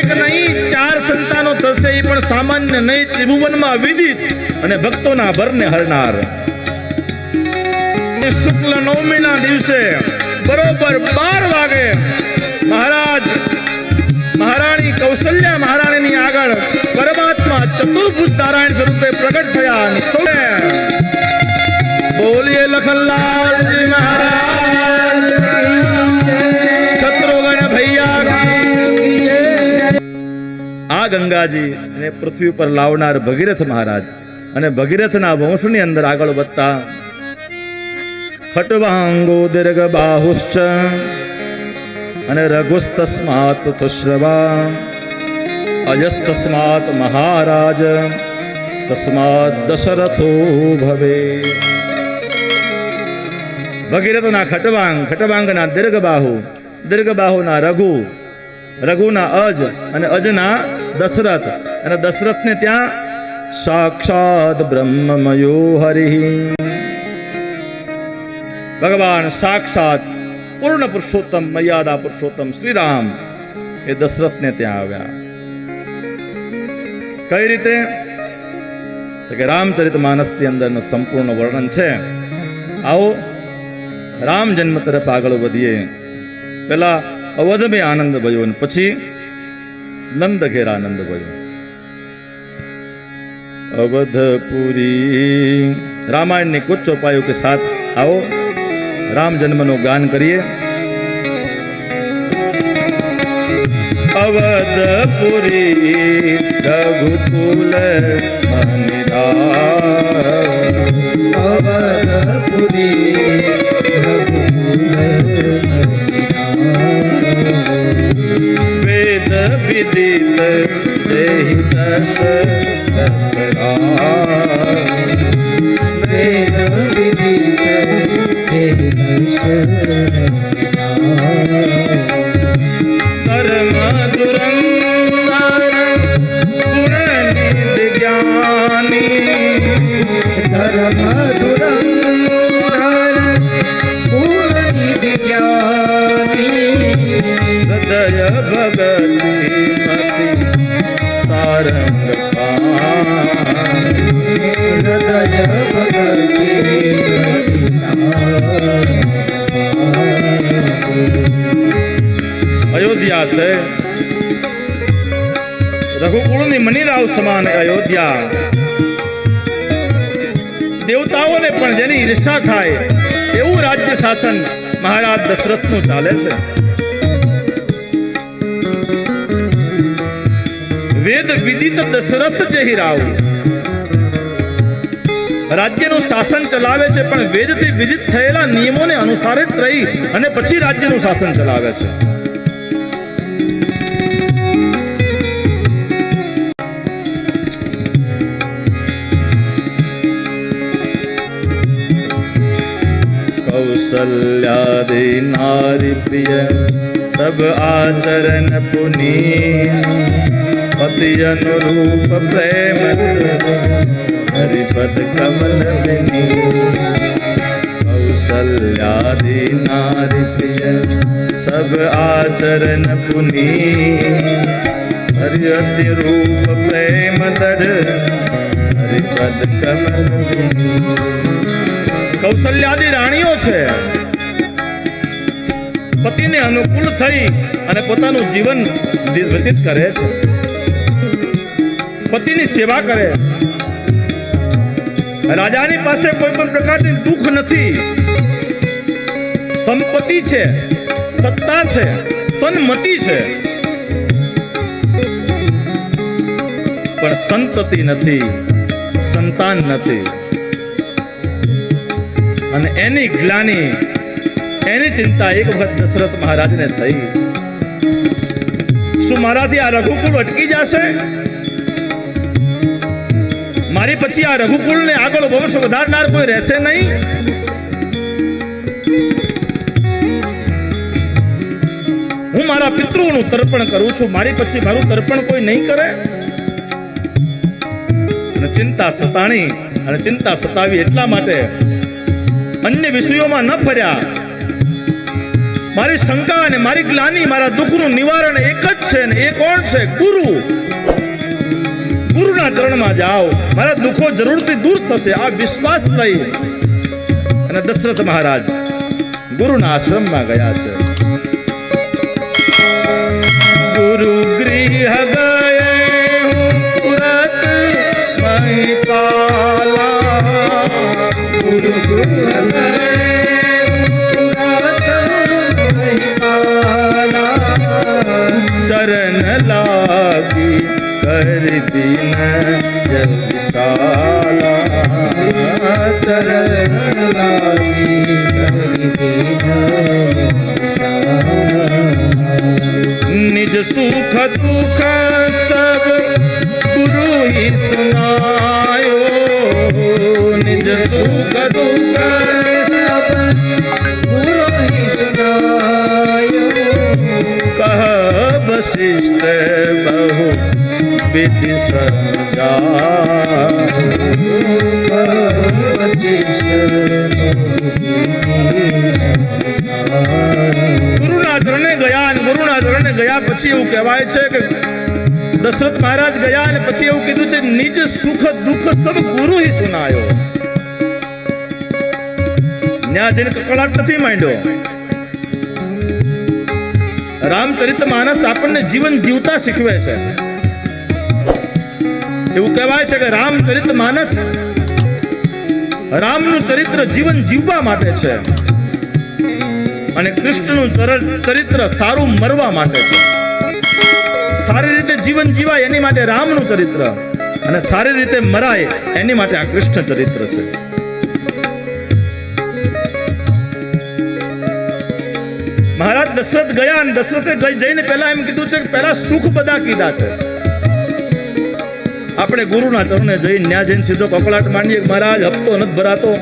એક નહીં, ચાર સંતાનો થશે એ પણ સામાન્ય નહીં, ત્રિભુવનમાં વિદિત અને ભક્તોના ભરને હરનાર. શુક્લ નવમીના દિવસે બરોબર બાર વાગે મહારાજ મહારાણી કૌશલ્યા મહારાણીની આગળ પરમાત્મા ચતુર્ભુજ નારાયણ સ્વરૂપે પ્રગટ થયા અને સૌએ બોલીએ લખનલાલજી મહારાજ. આ ગંગાજી ને પૃથ્વી પર લાવનાર ભગીરથ મહારાજ અને ભગીરથના વંશની અંદર આગળ વધતા ખટવાંગો દીર્ઘ બાહુશ્ચ અને રઘુસ્તસ્માત તુશ્રવા અજસ્તસ્માત મહારાજ, તસ્માત દશરથો ભવે. ભગીરથના ખટવાંગ, ખટવાંગના દીર્ઘબાહુ, દીર્ઘબાહુના રઘુ, રઘુના અજ અને અજના દશરથ. અને દશરથને ત્યાં સાક્ષાત બ્રહ્મમયો હરિ ભગવાન સાક્ષાત પૂર્ણ પુરુષોત્તમ, મર્યાદા પુરુષોત્તમ શ્રી રામ એ દશરથને ત્યાં આવ્યા. કઈ રીતે? તો કે રામચરિત માનસની અંદરનું સંપૂર્ણ વર્ણન છે. આવો, રામ જન્મ તરફ આગળ વધીએ. પેલા અવધમાં આનંદ ભયો પછી નંદ ઘેર આનંદ ભયો અવધપુરી રામાયણની કુચ ચોપાયું કે સાથ આવો રામ જન્મનું ગાન કરીએ અવધપુરી રઘુકુલ મનિરા અવધપુરી વેદ विदित देहि दस અયોધ્યા છે. રઘુકુળની મનીરાવ સમાન અયોધ્યા. દેવતાઓને પણ જેની ઈર્ષા થાય, એવું રાજ્ય શાસન મહારાજ દશરથનું ચાલે છે. વેદ વિદિત દશરથ જેહી રાવ રાજ્યનું શાસન ચલાવે છે પણ વેદથી વિદિત થયેલા નિયમોને અનુસારિત રહી અને પછી રાજ્યનું શાસન ચલાવે છે कौसल्यादि नारी प्रिय सब आचरण पुनीत પતિ અનુરૂપ પ્રેમ હરિપદ કમલ કૌશલ્યાદિ નારિત્ય સબ આચરણ પુની હરિયતિ રૂપ પ્રેમ તડ હરિપદ કમલ કૌશલ્યાદિ રાણીઓ છે. પતિને અનુકૂળ થઈ અને પોતાનું જીવન વ્યતીત કરે છે. પતિની સેવા કરે. રાજાની પાસે કોઈ પણ પ્રકારની દુઃખ નથી. સંપત્તિ છે, સત્તા છે, સન્મતિ છે. પણ સંતતિ નથી, સંતાન નથી. અને એની ગ્લાની, એની ચિંતા એક વખત દશરથ મહારાજને થઈ. શું મારાથી આ રઘુકુળ અટકી જશે? મારી પછી આ રઘુકુળને આગળ વંશ વધારનાર કોઈ રહેશે નહીં? હું મારા પિતૃનું તર્પણ કરું છું. મારી પછી મારું તર્પણ કોઈ નહીં કરે? અને ચિંતા સતાણી અને ચિંતા સતાવી એટલા માટે અન્ય વિષયોમાં ન ફર્યા. મારી શંકા અને મારી ગ્લાની, મારા દુઃખનું નિવારણ એક જ છે ને એ કોણ છે? ગુરુ. ગુરુના ચરણમાં જાઓ. મારા દુઃખો જરૂરથી દૂર થશે. આ વિશ્વાસ લઈ. અને દશરથ મહારાજ ગુરુના આશ્રમમાં ગયા છે. ગુરુ ગૃહ ગયે ગુરુ ગૃહ કરી દીન જલ વિશાલા ચરણ લાગી કરી નિજ સુખ દુઃખ સબ ગુરુ હિ સુનાયો નિજ સુખ દુઃખ સમજા ગુરુના ગયા અને ગુરુના ગયા પછી એવું કહેવાય છે કે દશરથ મહારાજ ગયા અને પછી એવું કીધું છે, નિજ સુખ દુઃખ સબ ગુરુ હિ સુનાયો. ન્યા જઈને કકળાટ નથી માંડ્યો. રામચરિત માનસ આપણને જીવન જીવતા શીખવે છે. એવું કહેવાય છે કે રામચરિત માનસ રામનું ચરિત્ર જીવન જીવવા માટે છે. અને કૃષ્ણનું ચરિત્ર સારું મરવા માટે છે. સારી રીતે જીવન જીવાય એની માટે રામનું ચરિત્ર અને સારી રીતે મરાય એની માટે આ કૃષ્ણ ચરિત્ર છે. મહારાજ દશરથ ગયા અને દશરથે જઈને પહેલા એમ કીધું છે કે પહેલા સુખ બધા કીધા છે. આપણે ગુરુના ચરણે જઈને ન્યા સીધો કકળાટ માંડીએ મહારાજ, હપ્તો નથી ભરાતો.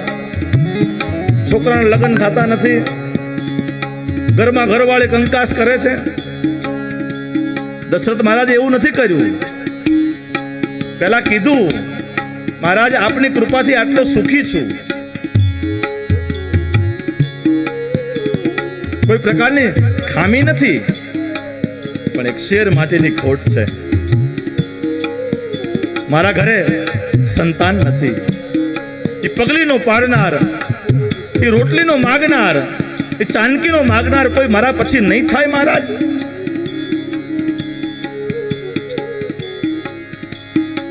છોકરાના લગ્ન થતા નથી. ઘરમાં ઘરવાળી કંકાસ કરે છે. દશરથ મહારાજે એવું નથી કર્યું. પહેલા કીધું, મહારાજ, આપની કૃપાથી આટલો સુખી છું. કોઈ પ્રકારની ખામી નથી, પણ એક શેર માટેની ખોટ છે. મારા ઘરે સંતાન નથી. એ પગલીનો પાડનાર, એ રોટલીનો માગનાર, એ ચાનકીનો માગનાર કોઈ મારા પછી નહીં થાય મહારાજ.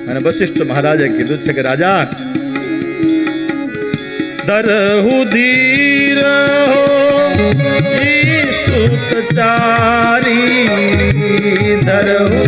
અને વશિષ્ઠ મહારાજે કીધું છે કે રાજા, દરહુ ધીર હો દરહુ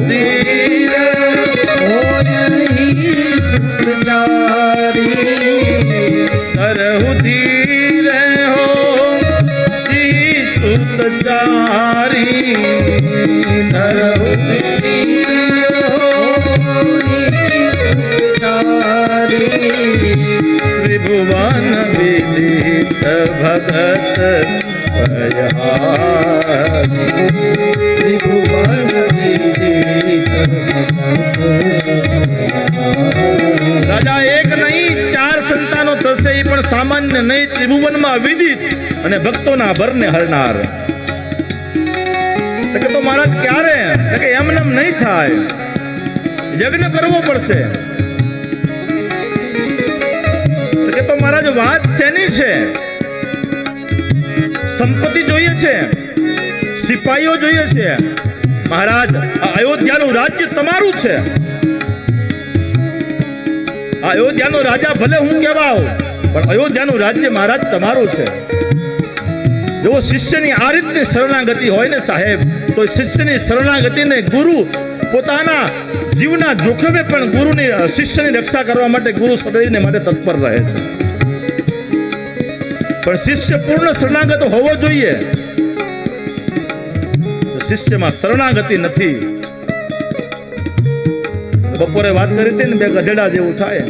ભગત રાજા એક નહીં, ચાર સંતાનો થશે એ પણ સામાન્ય નહીં, ત્રિભુવનમાં વિદિત અને ભક્તોના ભરને હરનાર. તો મહારાજ, ક્યારે? કે એમને નહીં થાય. યજ્ઞ કરવો પડશે. કે તો મહારાજ, વાત શેની છે? સંપત્તિ જોઈએ છે. સિપાહીઓ જોઈએ છે. મહારાજ અયોધ્યાનું રાજ્ય તમારું છે. અયોધ્યાનો રાજા ભલે હું કહેવાઉં, પણ અયોધ્યાનું રાજ્ય મહારાજ તમારું છે. જો શિષ્યની આ રીતની શરણાગતિ હોય ને સાહેબ, તો શિષ્યની શરણાગતિને ગુરુ પોતાના જીવના જોખમે પણ ગુરુની શિષ્યની રક્ષા કરવા માટે ગુરુ સદૈવને માટે તત્પર રહે છે. પણ શિષ્ય પૂર્ણ શરણાગત હોવો જોઈએ. શિષ્યમાં શરણાગતિ નથી. બપોરે વાત કરી હતી ને બે ગધેડા જેવું થાય.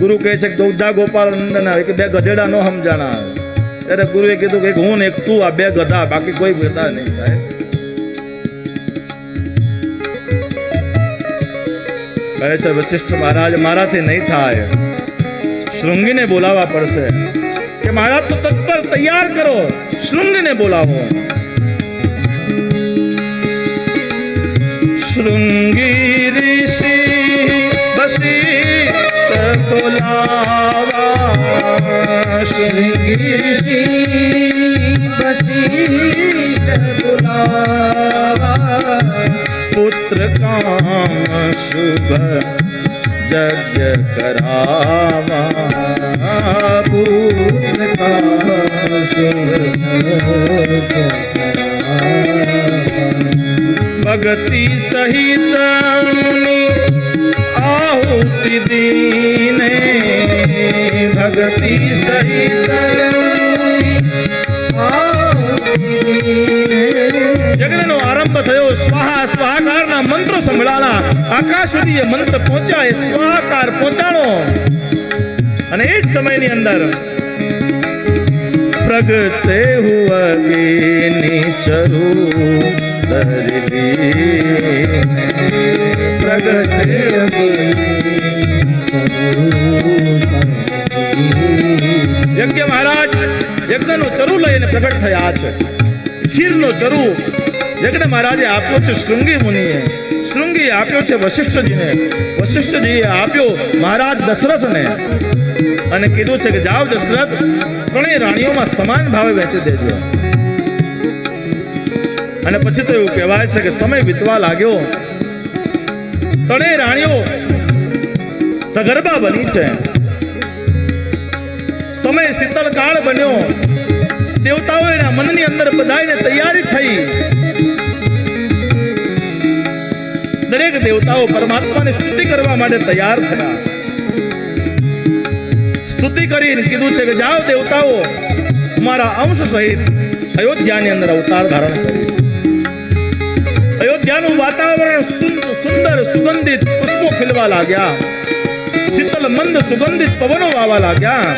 ગુરુ કહે છે કે ગોપાલ નંદન કે બે ગધેડા નો સમજાણા ત્યારે ગુરુએ કીધું કે હું ને એક તું આ બે ગધા, બાકી કોઈ ગધા નહીં સાહેબ. કહે છે વશિષ્ઠ મહારાજ, મારાથી નહીં થાય. શૃંગીને બોલાવવા પડશે. કે મારા તો તત્પર તૈયાર કરો. શૃંગને બોલાવો. શૃંગી ઋષિ બસી બોલાવા શૃંગી ઋષિ બસી બોલાવા પુત્ર કામ શુભ યજ્ઞ કરાવા પુત્ર ભગતિ સહિત આહુતિ દીને भगति સહિત આકાશ સુધી એ મંત્ર પહોંચ્યા એ સ્વાકાર પહોંચાડો અને એ જ સમયની અંદર પ્રગટે હુઆ દરલી પ્રગટે યજ્ઞ મહારાજ, યજ્ઞનો ચરુ લઈને પ્રગટ થયા છે. ખીરનો ચરુ યજ્ઞ મહારાજે આપ્યો છે શૃંગી મુનિએ. શૃંગી આપ્યો છે વશિષ્ઠજીને. વશિષ્ઠજીએ આપ્યો મહારાજ દશરથને. અને કીધું છે કે જાઓ દશરથ, ત્રણેય રાણીઓમાં સમાન ભાવે વહેંચી દેજો. અને પછી તો એવું કહેવાય છે કે સમય વીતવા લાગ્યો. ત્રણેય રાણીઓ સગર્ભા બની છે. સમય શીતળકાળ બન્યો. દેવતાઓ એના મનની અંદર બધાને તૈયારી થઈ. દરેક દેવતાઓ પરમાત્માની સ્તુતિ કરવા માટે તૈયાર થયા સ્તુતિ કરીને કીધું છે કે જાઓ દેવતાઓ, મારા અંશ સહિત અયોધ્યાની અંદર અવતાર ધારણ અયોધ્યાનું વાતાવરણ સુંદર, સુગંધિત પુષ્પો ખીલવા લાગ્યા. શીતલ મંદ સુગંધિત પવનો વાવા લાગ્યા.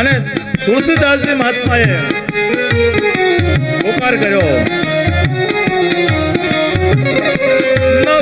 અને તુલસીદાસજી મહાત્માએ હોકાર કર્યો.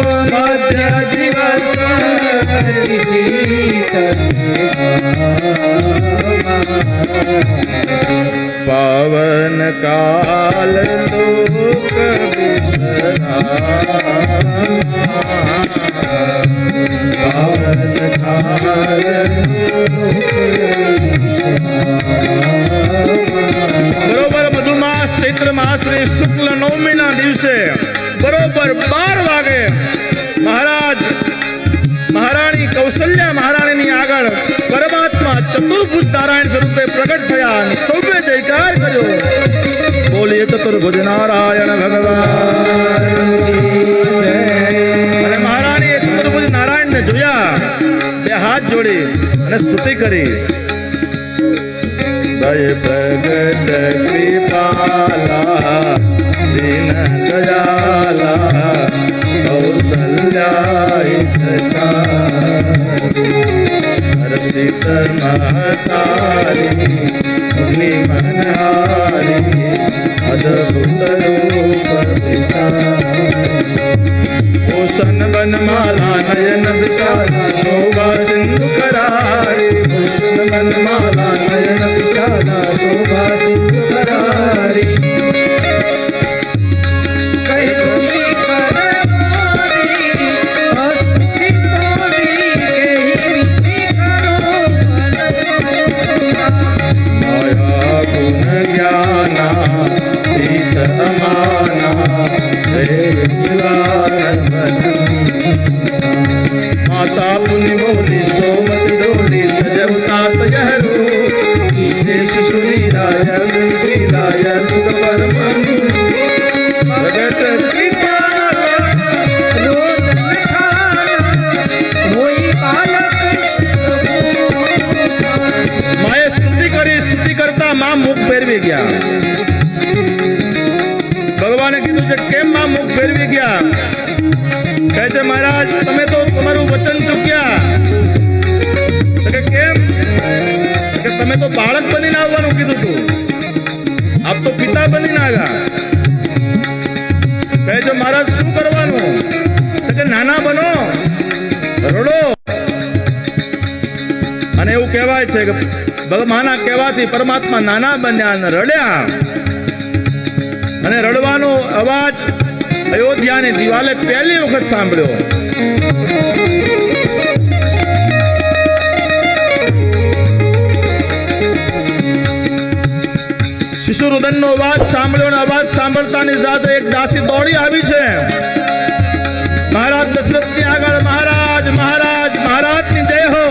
મધ્ય પવન કાલ લોક બરોબર મધુમાસ ચૈત્ર માસની શુક્લ નવમીના દિવસે બરોબર બાર મહારાજ, મહારાણી કૌશલ્યા મહારાણીની આગળ પરમાત્મા ચતુર્ભુજ નારાયણ સ્વરૂપે પ્રગટ થયા સૌએ જયકાર કર્યો. બોલીએ ચતુર્ભુજ નારાયણ ભગવાન. મહારાણીએ ચતુર્ભુજ નારાયણને જોયા, બે હાથ જોડી અને સ્તુતિ કરી. દય પ્રગટ કૃપાલા, દિન દયાલા. કૌશલ્યા હર્ષિત મહતારી મુનિ મનહારી અદભુત રૂપ પિતા ભૂષણ વનમાલા, નયન વિશાલ શોભા સિંધુ ભૂષણ વનમાલા છે કેમ માં મુખ ફેરવી ગયા? કહે છે, મહારાજ, તમે તો તમારું વચન ચૂક્યા. કેમ? કે, તમે તો બાળક બનીને આવવાનું કીધું હતું આપ તો પિતા બનીને આવ્યા. કહે છે, મહારાજ, શું કરવાનું? કે, નાના બનો, રડો. અને એવું કહેવાય છે કે ભગવાના કહેવાથી પરમાત્મા નાના બન્યા અને રડ્યા. અને રડવાનો અવાજ અયોધ્યાની દિવાલે પહેલી વખત સાંભળ્યો. શિશુરુદનનો અવાજ સાંભળ્યો અને અવાજ સાંભળતાની સાથે એક દાસી દોડી આવી છે. મહારાજ દશરથની આગળ, મહારાજ મહારાજ, મહારાજની જય હો.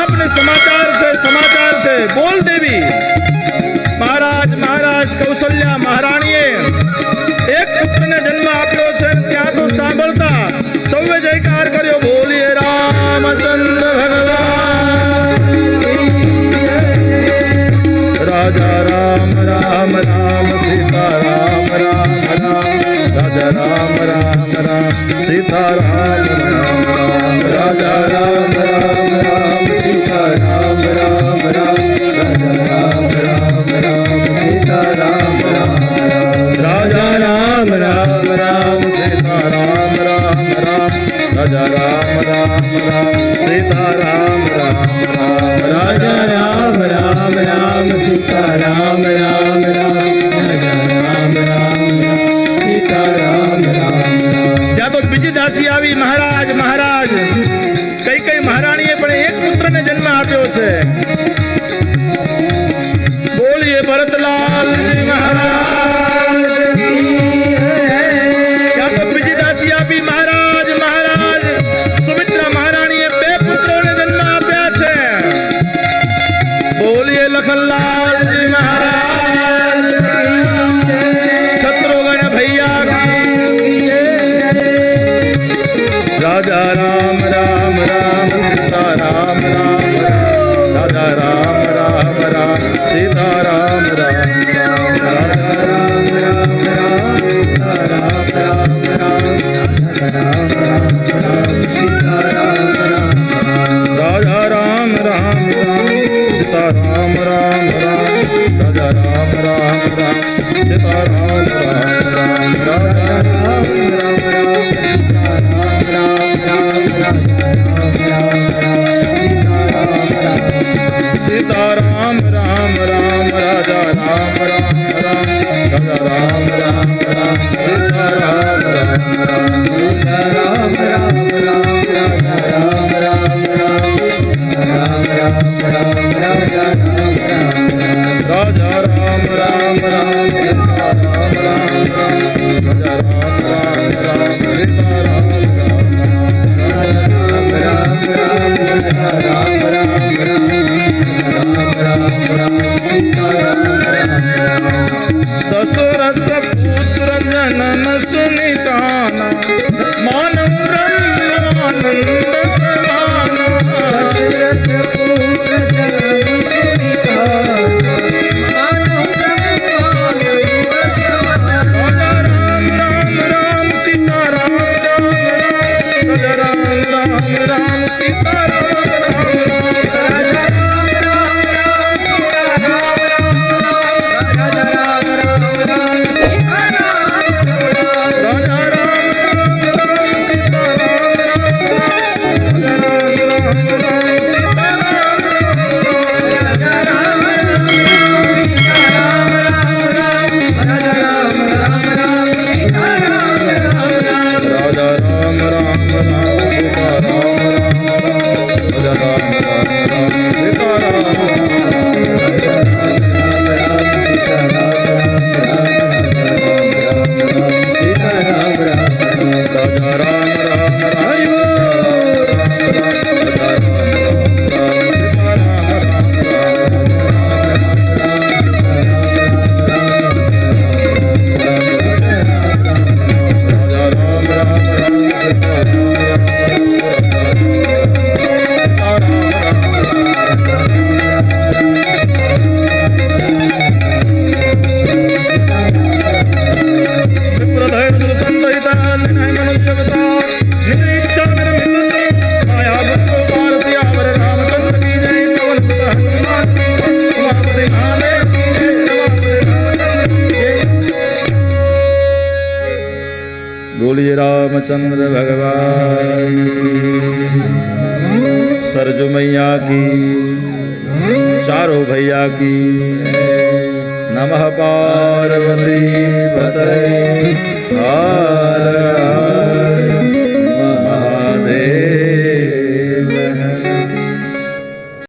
આપને સમાચાર છે સમાચાર છે, બોલ મહારાજ કૌશલ્યા મહારાણીએ એક પુત્રને જન્મ આપ્યો છે ત્યાં તો સાંભળતા સૌએ જયકાર કર્યો. બોલીએ રામચંદ્ર ભગવાન. રાજા રામ રામ રામ સીતા રામ રામ. રામ રાજા રામ રામ રામ સીતા રામ રામ રામ. રાજા રામ রে